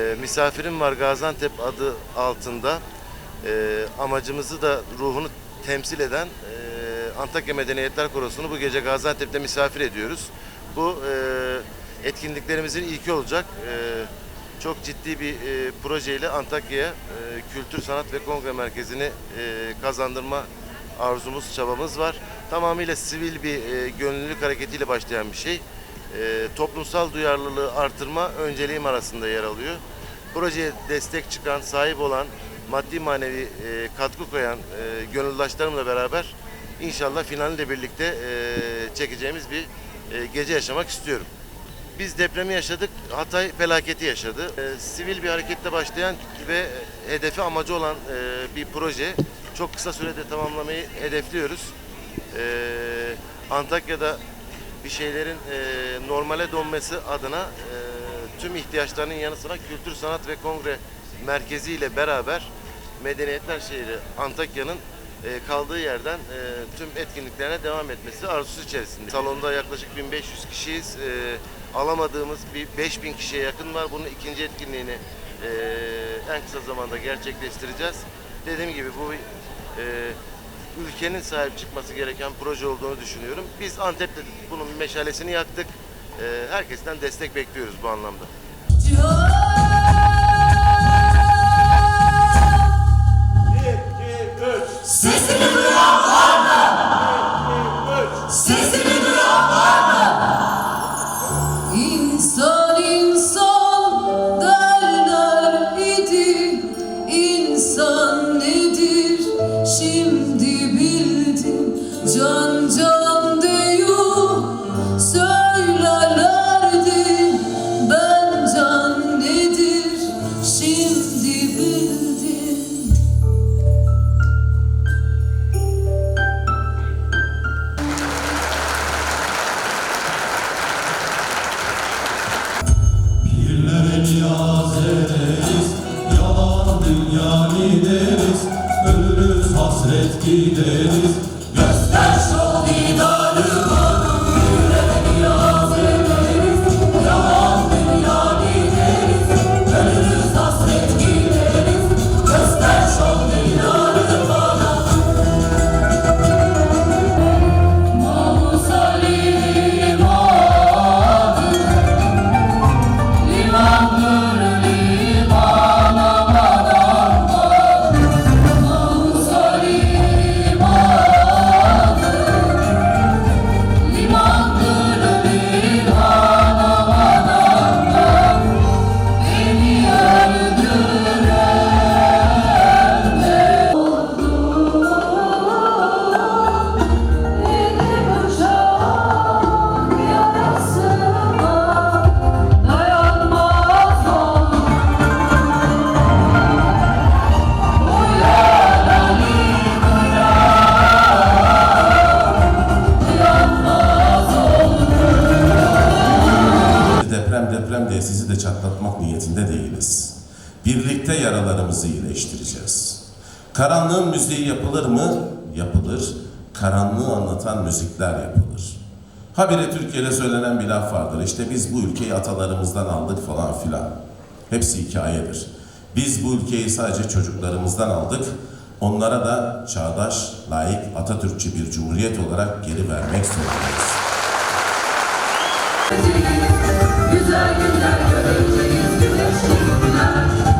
E, misafirim var Gaziantep adı altında. E, amacımızı da ruhunu temsil eden e, Antakya Medeniyetler Korosu'nu bu gece Gaziantep'te misafir ediyoruz. Bu e, etkinliklerimizin ilki olacak. E, çok ciddi bir projeyle Antakya'ya Kültür Sanat ve Kongre Merkezi'ni kazandırma arzumuz, çabamız var. Tamamıyla sivil bir e, gönüllülük hareketiyle başlayan bir şey. E, toplumsal duyarlılığı artırma önceliğim arasında yer alıyor. Projeye destek çıkan, sahip olan, maddi manevi e, katkı koyan e, gönüldaşlarımla beraber inşallah finaliyle birlikte e, çekeceğimiz bir e, gece yaşamak istiyorum. Biz depremi yaşadık, Hatay felaketi yaşadı. Ee, sivil bir hareketle başlayan ve hedefi amacı olan e, bir proje. Çok kısa sürede tamamlamayı hedefliyoruz. Ee, Antakya'da bir şeylerin e, normale dönmesi adına e, tüm ihtiyaçlarının yanı sıra Kültür Sanat ve Kongre Merkezi ile beraber Medeniyetler Şehri Antakya'nın e, kaldığı yerden e, tüm etkinliklerine devam etmesi arzusu içerisinde. Salonda yaklaşık 1500 kişiyiz. E, alamadığımız bir 5000 kişiye yakın var. Bunun ikinci etkinliğini e, en kısa zamanda gerçekleştireceğiz. Dediğim gibi bu e, ülkenin sahip çıkması gereken proje olduğunu düşünüyorum. Biz Antep'te bunun meşalesini yaktık. E, herkesten destek bekliyoruz bu anlamda. Bir, iki, üç. Sesini duyan var mı? Üç. Sesini Can can deyu söylerlerdi Ben can nedir şimdi bildim Pirlere niyaz ederiz, yalan dünya gideriz, ölürüz hasret gideriz. the station. Deprem diye sizi de çatlatmak niyetinde değiliz. Birlikte yaralarımızı iyileştireceğiz. Karanlığın müziği yapılır mı? Yapılır. Karanlığı anlatan müzikler yapılır. Habire Türkiye'de söylenen bir laf vardır. İşte biz bu ülkeyi atalarımızdan aldık falan filan. Hepsi hikayedir. Biz bu ülkeyi sadece çocuklarımızdan aldık. Onlara da çağdaş, layık, Atatürkçü bir cumhuriyet olarak geri vermek zorundayız. Güzel günler göreceğiz. Güneşli günler